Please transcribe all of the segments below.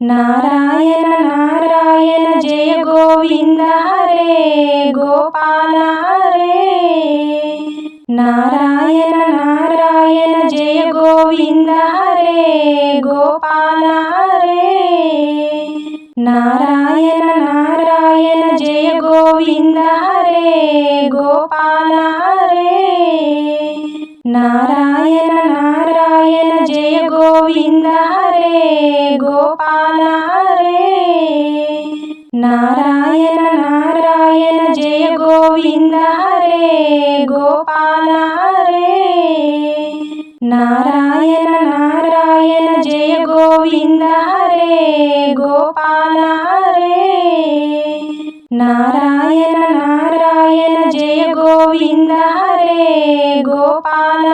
Narayana Narayana జయ Govinda. Govinda Hare Gopala Hare Narayana Narayana జయ Govinda Hare Gopala Hare Narayana Narayana జయ Govinda Hare Gopala Hare Narayana Narayana జయ Govinda Hare Gopala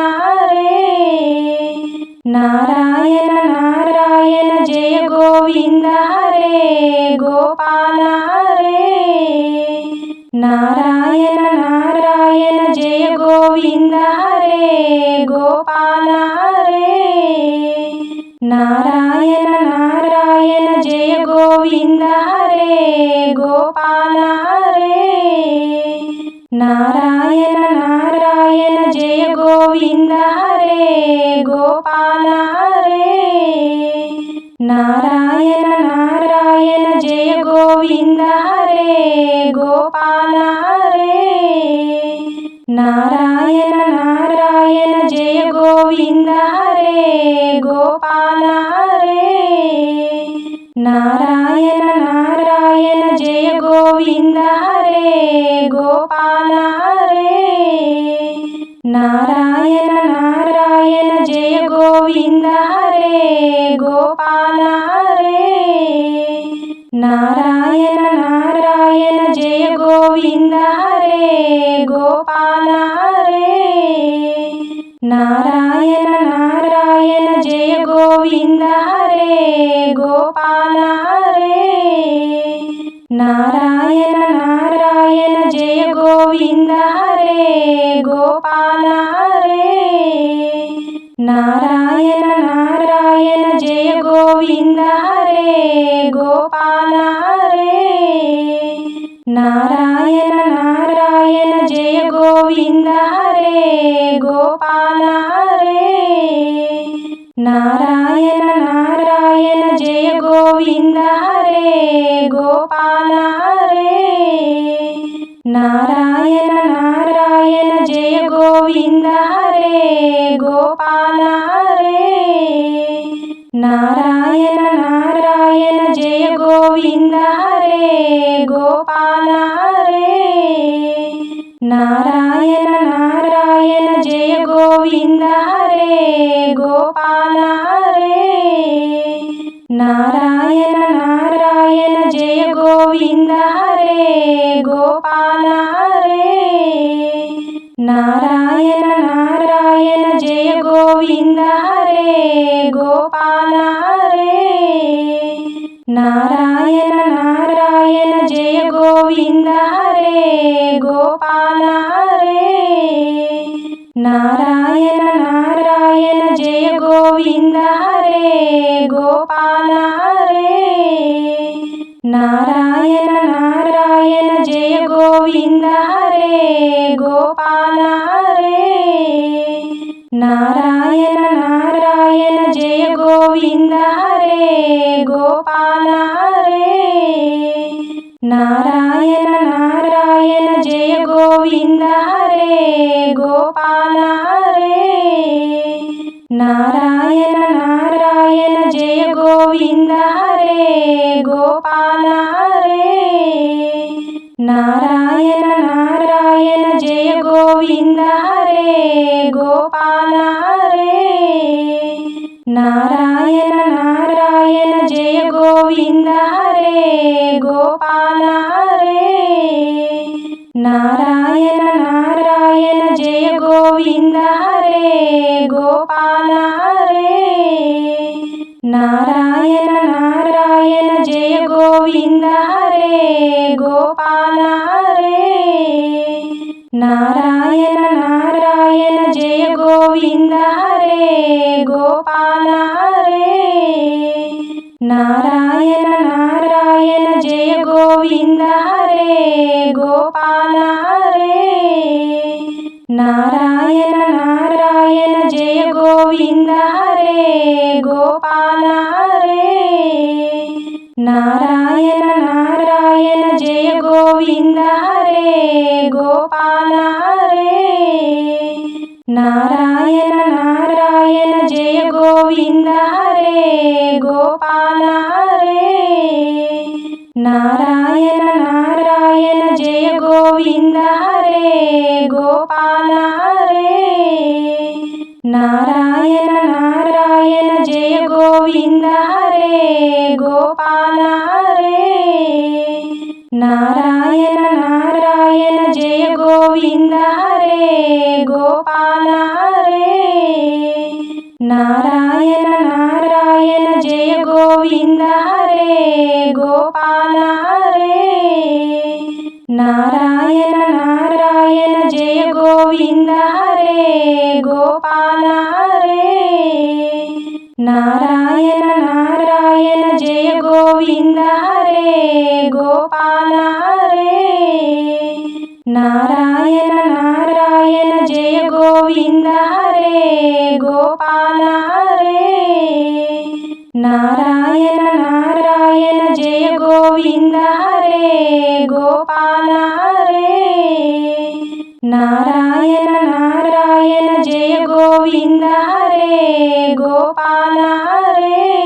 Narayana Narayana జయ Govinda Hare Gopala. రే Gopala రే Narayana Narayana జయ Govinda రే Gopala రే Narayana Narayana జయ Govinda రే Gopala రే Narayana Narayana జయ Govinda రే Gopala రే Narayana Gopala Hare Narayana Narayana జయ Govinda Hare Gopala Hare Narayana Narayana జయ Govinda Hare Gopala Hare Narayana Narayana జయ Govinda Hare Gopala Hare Narayana Narayana Gopala రే Narayana Narayana జయ Govinda Hare Gopala రే Narayana Narayana జయ Govinda Hare Gopala రే Narayana Narayana జయ Govinda Hare Gopala రే Narayana Narayana జయ Govinda Hare Gopala Hare. Narayana Narayana జయ Govinda Hare Gopala Hare. Narayana Narayana జయ Govinda Hare Gopala Hare. Narayana Narayana రే Gopala రే Narayana Narayana జయ Govinda రే Gopala రే Narayana Narayana జయ Govinda రే Gopala రే Narayana Narayana జయ Govinda రే Gopala రే Narayana Narayana Narayana జయ Govinda Hare Gopala Hare. Narayana Narayana జయ Govinda Hare Gopala Hare.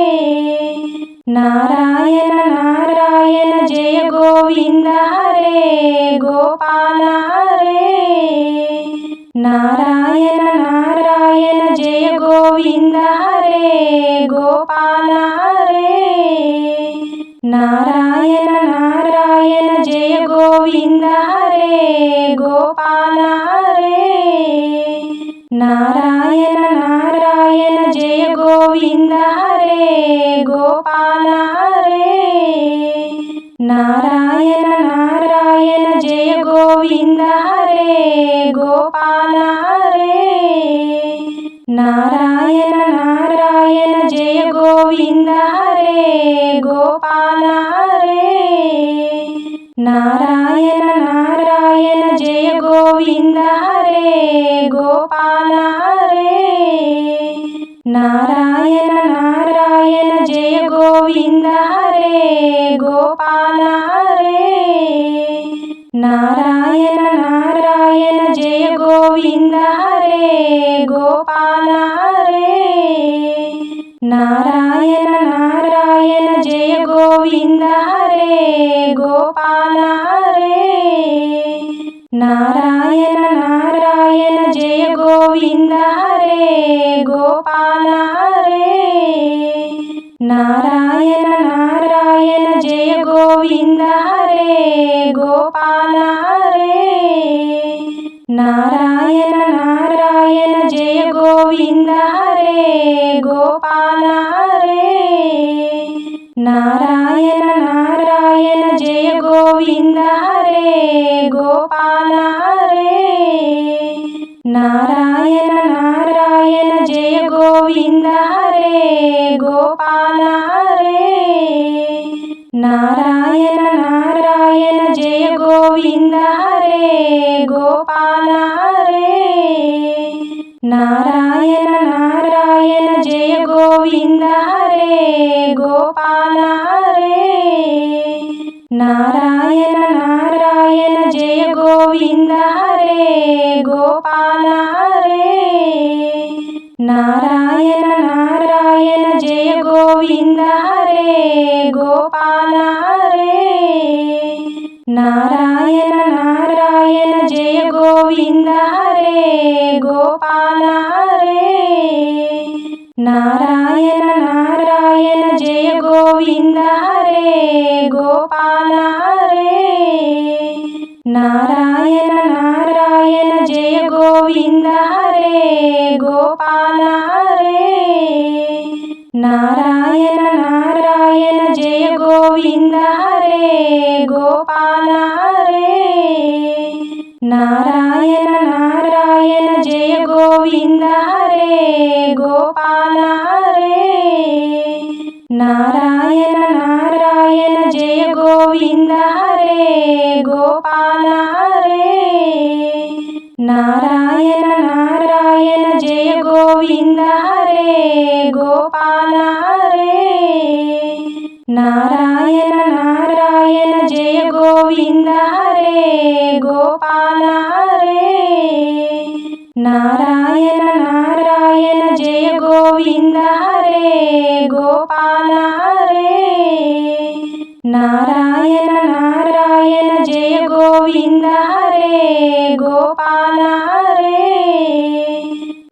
Narayana Narayana జయ Govinda Hare Gopala Hare. Narayana Narayana Narayana జయ Govinda Hare Gopala Hare. Narayana Narayana జయ Govinda Hare Gopala Hare. Narayana Narayana జయ Govinda Hare Gopala Hare. Narayana Narayana జయ Govinda Hare. Gopala రే. Narayana Narayana జయ Govinda రే Gopala రే. Narayana Narayana జయ Govinda రే Gopala రే. Narayana Narayana జయ Govinda రే Gopala రే. Narayana రే Gopala రే Narayana Narayana జయ Govinda రే Gopala రే Narayana Narayana జయ Govinda రే Gopala రే Narayana Narayana జయ Govinda రే Gopala రే Narayana Govinda Hare Gopala Hare Narayana Narayana జయ Govinda Hare Gopala Hare Narayana Narayana జయ Govinda Hare Gopala Hare Narayana Narayana జయ Govinda Hare Gopala Hare Narayana Narayana జయ Govinda Hare Gopala Hare.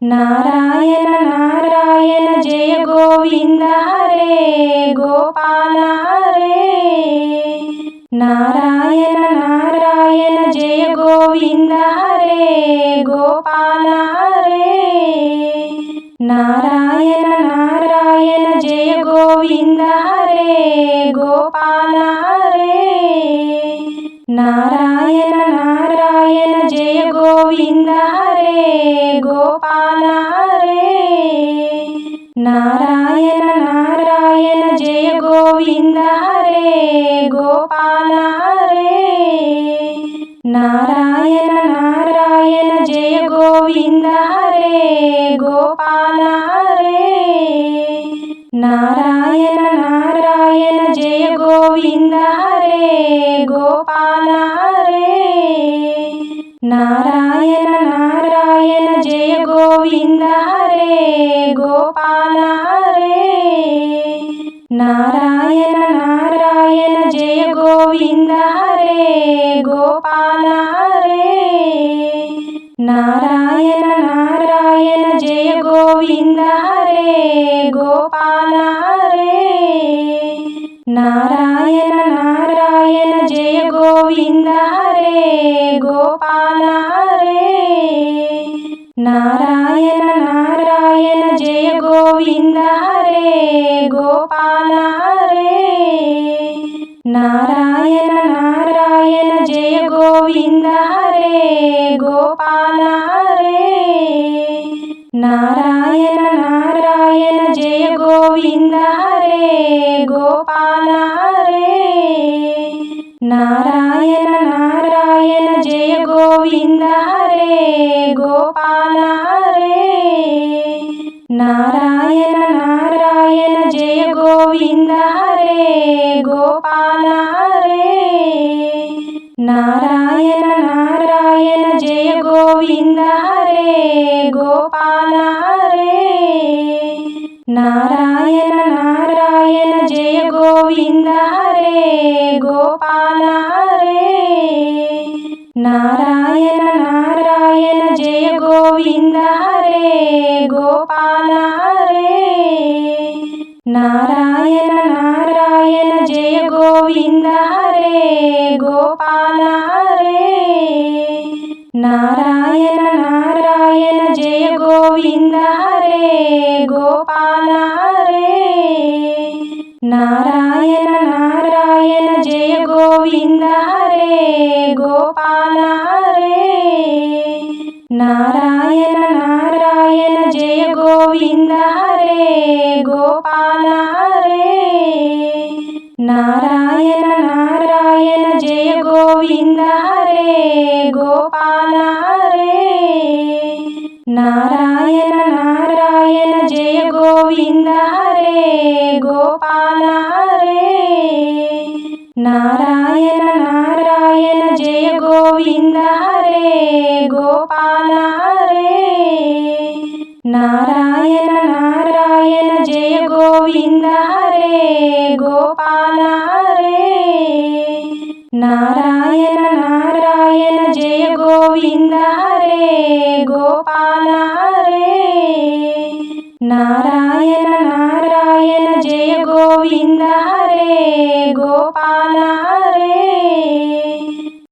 Narayana Narayana జయ Govinda Hare Gopala Hare. Narayana Narayana జయ Govinda Hare Gopala Hare. Narayana Narayana Gopala Hare Narayana Narayana జయ Govinda Hare Gopala Hare Narayana Narayana జయ Govinda Hare Gopala Hare Narayana Narayana జయ Govinda Hare Gopala Hare Narayana Narayana జయ Govinda Hare Gopala Hare Narayana Narayana జయ Govinda Hare Gopala Hare Narayana Narayana జయ Govinda Hare Gopala Hare Narayana Narayana జయ Govinda Hare Gopala Hare Narayana Narayana Gopala రే. Narayana Narayana జయ Govinda రే. Gopala రే. Narayana Narayana జయ Govinda రే. Gopala రే. Narayana Narayana జయ Govinda రే. Gopala రే. Narayana Gopala Hare Narayana Narayana జయ Govinda Hare Gopala Hare Narayana Narayana జయ Govinda Hare Gopala Hare Narayana Narayana జయ Govinda Hare Gopala Hare Narayana Gopala Hare Narayana Narayana జయ Govinda Hare Gopala Hare Narayana Narayana జయ Govinda Hare Gopala Hare Narayana Narayana జయ Govinda Hare Gopala Hare Narayana Narayana జయ Govinda Hare Gopala Hare Narayana